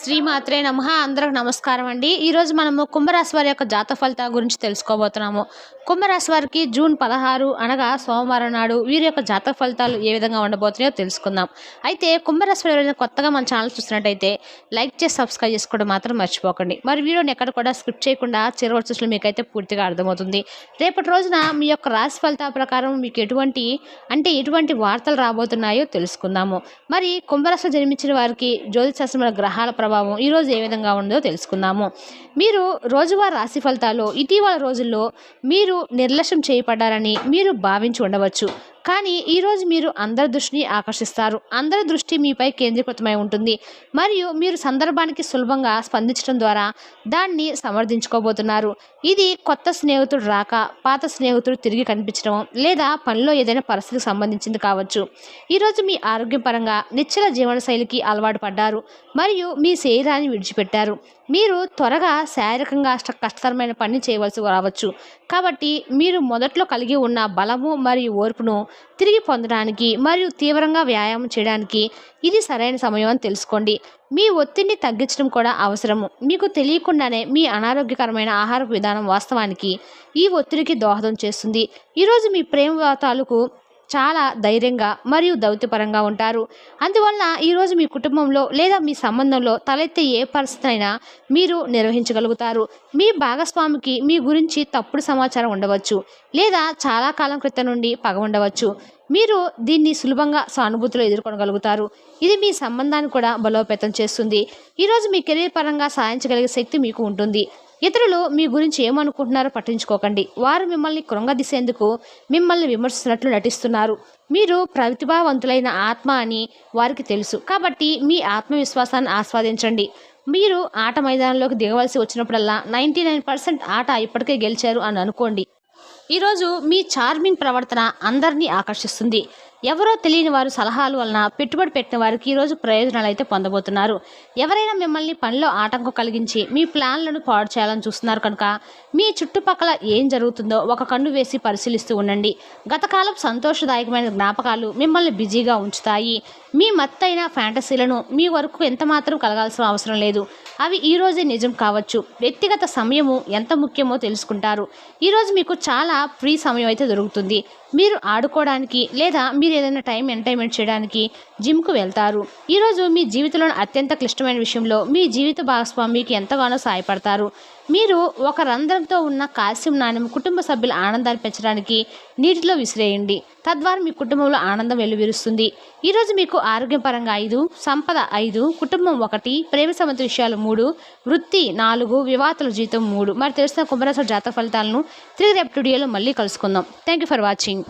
శ్రీమాత్రే నమ. అందరికి నమస్కారం అండి. ఈరోజు మనము కుంభరాశి వారి యొక్క జాత ఫలితాల గురించి తెలుసుకోబోతున్నాము. కుంభరాశి వారికి జూన్ పదహారు అనగా సోమవారం నాడు వీరి యొక్క జాతక ఫలితాలు ఏ విధంగా ఉండబోతున్నాయో తెలుసుకుందాం. అయితే కుంభరాశి వారి కొత్తగా మన ఛానల్ చూసినట్టయితే లైక్ చేసి సబ్స్క్రైబ్ చేసుకోవడం మాత్రం మర్చిపోకండి. మరి వీడియోని ఎక్కడ కూడా స్కిప్ చేయకుండా చివరి చూసిన మీకైతే పూర్తిగా అర్థమవుతుంది. రేపటి రోజున మీ యొక్క రాశి ఫలితాల ప్రకారం మీకు ఎటువంటి అంటే ఎటువంటి వార్తలు రాబోతున్నాయో తెలుసుకుందాము. మరి కుంభరాశిలో జన్మించిన వారికి జ్యోతిశాస్త్రంలో గ్రహాల ప్రభావం ఈరోజు ఏ విధంగా ఉందో తెలుసుకుందాము. మీరు రోజువారీ రాశి ఫలితాలు ఇటీవల రోజుల్లో మీరు నిర్లక్ష్యం చేయబడ్డారని మీరు భావించి ఉండవచ్చు. కానీ ఈరోజు మీరు అందరి దృష్టిని ఆకర్షిస్తారు. అందరి దృష్టి మీపై కేంద్రీకృతమై ఉంటుంది. మరియు మీరు సందర్భానికి సులభంగా స్పందించడం ద్వారా దాన్ని సమర్థించుకోబోతున్నారు. ఇది కొత్త స్నేహితుడు రాక పాత స్నేహితుడు తిరిగి కనిపించడం లేదా పనిలో ఏదైనా పరిస్థితికి సంబంధించింది కావచ్చు. ఈరోజు మీ ఆరోగ్యపరంగా నిశ్చల జీవనశైలికి అలవాటు పడ్డారు. మరియు మీ శరీరాన్ని విడిచిపెట్టారు. మీరు త్వరగా శారీరకంగా కష్టతరమైన పని చేయవలసి రావచ్చు. కాబట్టి మీరు మొదట్లో కలిగి ఉన్న బలము మరియు ఓర్పును తిరిగి పొందడానికి మరియు తీవ్రంగా వ్యాయామం చేయడానికి ఇది సరైన సమయం అని తెలుసుకోండి. మీ ఒత్తిడిని తగ్గించడం కూడా అవసరము మీకు తెలియకుండానే మీ అనారోగ్యకరమైన ఆహార విధానం వాస్తవానికి ఈ ఒత్తిడికి దోహదం చేస్తుంది. ఈరోజు మీ ప్రేమ తాలూకు చాలా ధైర్యంగా మరియు దౌత్యపరంగా ఉంటారు. అందువలన ఈరోజు మీ కుటుంబంలో లేదా మీ సంబంధంలో తలెత్తే ఏ పరిస్థితి అయినా మీరు నిర్వహించగలుగుతారు. మీ భాగస్వామికి మీ గురించి తప్పుడు సమాచారం ఉండవచ్చు లేదా చాలా కాలం క్రితం నుండి పగ ఉండవచ్చు. మీరు దీన్ని సులభంగా సానుభూతిలో ఎదుర్కొనగలుగుతారు. ఇది మీ సంబంధాన్ని కూడా బలోపేతం చేస్తుంది. ఈరోజు మీ కెరీర్ పరంగా సాధించగలిగే శక్తి మీకు ఉంటుంది. ఇతరులు మీ గురించి ఏమనుకుంటున్నారో పట్టించుకోకండి. వారు మిమ్మల్ని కృంగదీసేందుకు మిమ్మల్ని విమర్శిస్తున్నట్లు నటిస్తున్నారు. మీరు ప్రతిభావంతులైన ఆత్మ అని వారికి తెలుసు. కాబట్టి మీ ఆత్మవిశ్వాసాన్ని ఆస్వాదించండి. మీరు ఆట మైదానంలోకి దిగవలసి వచ్చినప్పుడల్లా నైంటీ నైన్ పర్సెంట్ ఆట ఇప్పటికే గెలిచారు అని అనుకోండి. ఈరోజు మీ చార్మింగ్ ప్రవర్తన అందరినీ ఆకర్షిస్తుంది. ఎవరో తెలియని వారు సలహాలు వలన పెట్టుబడి పెట్టిన వారికి ఈరోజు ప్రయోజనాలు అయితే పొందబోతున్నారు. ఎవరైనా మిమ్మల్ని పనిలో ఆటంకం కలిగించి మీ ప్లాన్లను పాడు చేయాలని చూస్తున్నారు కనుక మీ చుట్టుపక్కల ఏం జరుగుతుందో ఒక కన్ను వేసి పరిశీలిస్తూ ఉండండి. గతకాలం సంతోషదాయకమైన జ్ఞాపకాలు మిమ్మల్ని బిజీగా ఉంచుతాయి. మీ మత్తైన ఫ్యాంటసీలను మీ వరకు ఎంత మాత్రం కలగాల్సిన అవసరం లేదు. అవి ఈరోజే నిజం కావచ్చు. వ్యక్తిగత సమయము ఎంత ముఖ్యమో తెలుసుకుంటారు. ఈరోజు మీకు చాలా ఫ్రీ సమయం అయితే దొరుకుతుంది. మీరు ఆడుకోవడానికి లేదా మీరు ఏదైనా టైం ఎంటర్టైన్మెంట్ చేయడానికి జిమ్కు వెళ్తారు. ఈరోజు మీ జీవితంలోని అత్యంత క్లిష్టమైన విషయంలో మీ జీవిత భాగస్వామికి ఎంతగానో సహాయపడతారు. మీరు ఒక రంధ్రంతో ఉన్న కాల్షియం నాణ్యం కుటుంబ సభ్యుల ఆనందాన్ని పెంచడానికి నీటిలో విసిరేయండి. తద్వారా మీ కుటుంబంలో ఆనందం వెలువిరుస్తుంది. ఈరోజు మీకు ఆరోగ్యపరంగా ఐదు సంపద ఐదు కుటుంబం ఒకటి ప్రేమ సంబంధ విషయాలు మూడు వృత్తి నాలుగు వివాహాల జీతం మూడు. మరి తెలిసిన కుంభరాశి జాతక ఫలితాలను త్రీ రేపు వీడియోలో మళ్ళీ కలుసుకుందాం. Thank you for watching